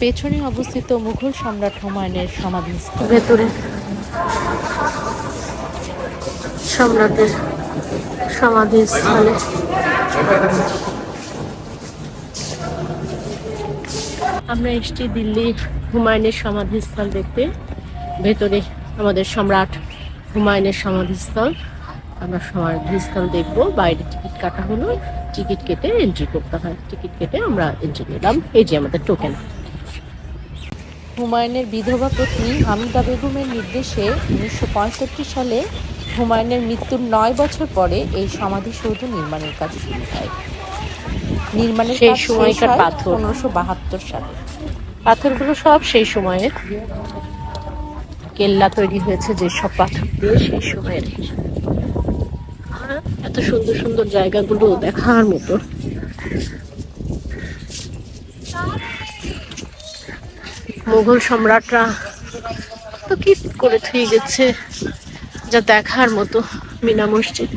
পেছনে অবস্থিত মুঘল সম্রাট হুমায়ুনের সমাধিস্থল ভেতরে। সম্রাটের সমাধিস্থলে আমরা এসছি দিল্লি হুমায়ুনের সমাধিস্থল দেখতে। ভেতরে আমাদের সম্রাট হুমায়ুনের সমাধিস্থল আমরা সমাধিস্থল দেখব। বাইরে টিকিট কাটা হলো। টিকিট কেটে এন্ট্রি করতে হয়। টিকিট কেটে আমরা এন্ট্রি নিলাম। এই যে আমাদের টোকেন হুমায়ুনের বিধবা পত্নী হামিদা বেগমের নির্দেশে উনিশশো সালে হুমায়ুনের মৃত্যুর নয় বছর পরে এই সমাধিসৌধ নির্মাণের কাজ শুরু হয়। নির্মাণের সেই সময়কার পাথর। পনেরোশো বাহাত্তর সালে। পাথরগুলো সব সেই সময়ের কেল্লা তৈরি হয়েছে যে সব পাথর দিয়ে সেই সময়ের এত সুন্দর সুন্দর জায়গাগুলো দেখার মতো। মুঘল সম্রাটরা তো কি করে থুয়ে গেছে যা দেখার মতো মিনা মসজিদ।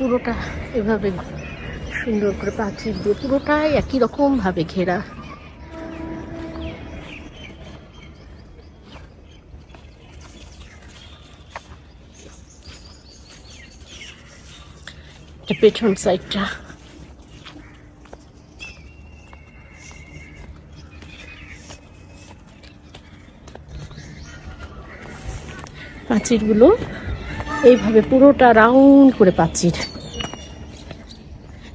পুরোটা এভাবে সুন্দর করে প্রাচীর দিয়ে পুরোটাই একই রকম ভাবে ঘেরা পেছন সাইডটা। প্রাচীরগুলো এইভাবে পুরোটা রাউন্ড করে প্রাচীর।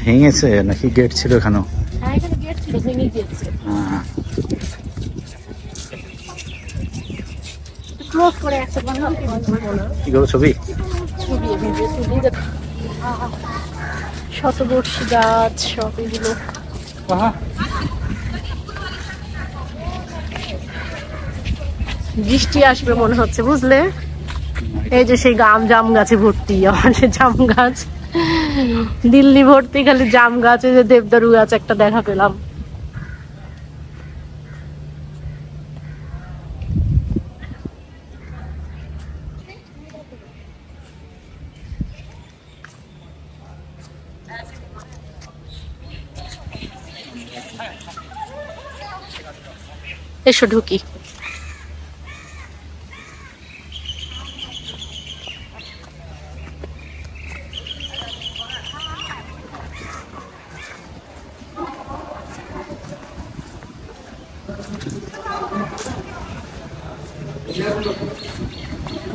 ভেঙেছে নাকি গেট ছিল এখানেও? হ্যাঁ গেট ছিল ছবি? শতবর্ষী গাছ সব এগুলো। বৃষ্টি আসবে মনে হচ্ছে, বুঝলে? এই যে সেই গাম জাম গাছে ভর্তি, আমার সে জাম গাছ। দিল্লি ভর্তি, খালি জাম গাছে যে দেবদারু গাছ একটা দেখা পেলাম। এসো ঢুকি।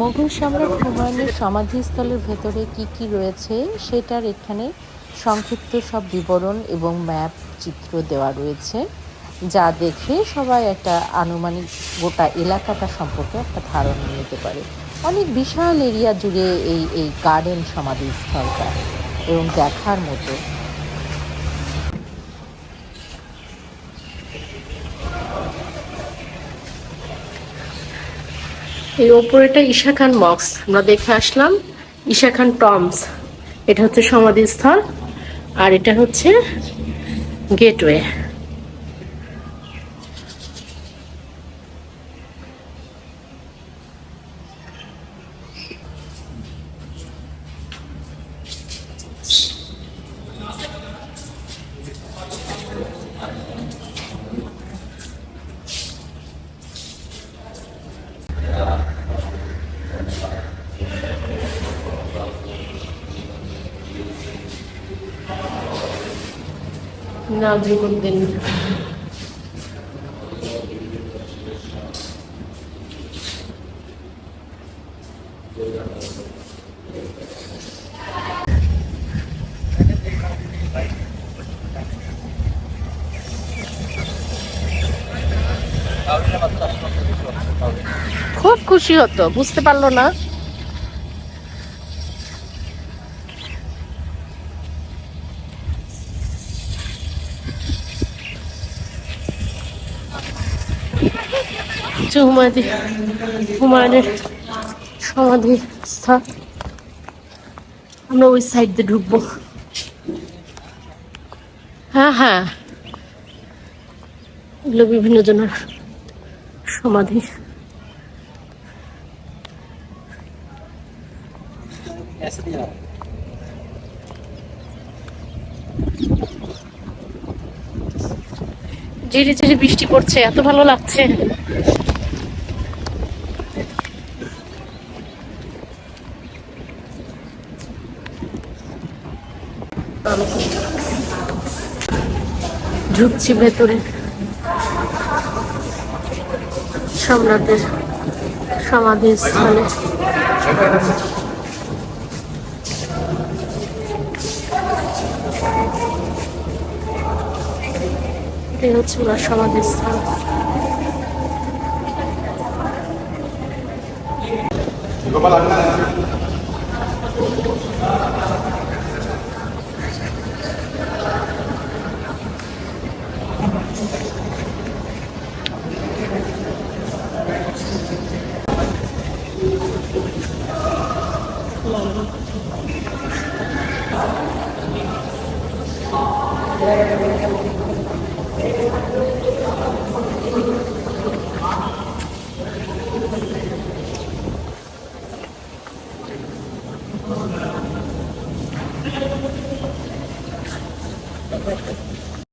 মুঘল সম্রাট হুমায়ুনের সমাধিস্থলের ভেতরে কি কি রয়েছে, সেটার এখানে সংক্ষিপ্ত সব বিবরণ এবং ম্যাপ, চিত্র দেওয়া রয়েছে, যা দেখে সবাই একটা আনুমানিক গোটা এলাকাটা সম্পর্কে একটা ধারণা নিতে পারে। অনেক বিশাল এরিয়া জুড়ে এই এই গার্ডেন সমাধিস্থলটা এবং দেখার মতো। এই ওপরেটা ঈশা খান মক্স আমরা দেখে আসলাম ঈশা খান টমস এটা হচ্ছে সমাধিস্থল, আর এটা হচ্ছে গেটওয়ে নাজিমুদ্দিন খুব খুশি হতো বুঝতে পারল না। যে হুমায়ুন হুমায়ুনের সমাধি স্থান। আমরা ওই সাইড দিয়ে ঢুকবো। হ্যাঁ হ্যাঁ। এগুলো বিভিন্ন জনের সমাধি। ঝিরি ঝিরি বৃষ্টি পড়ছে এত ভালো লাগছে। ঢুকছি ভেতরে। সম্রাটের সমাধি স্থানে এটাই হচ্ছে ওনার সমাধিস্থল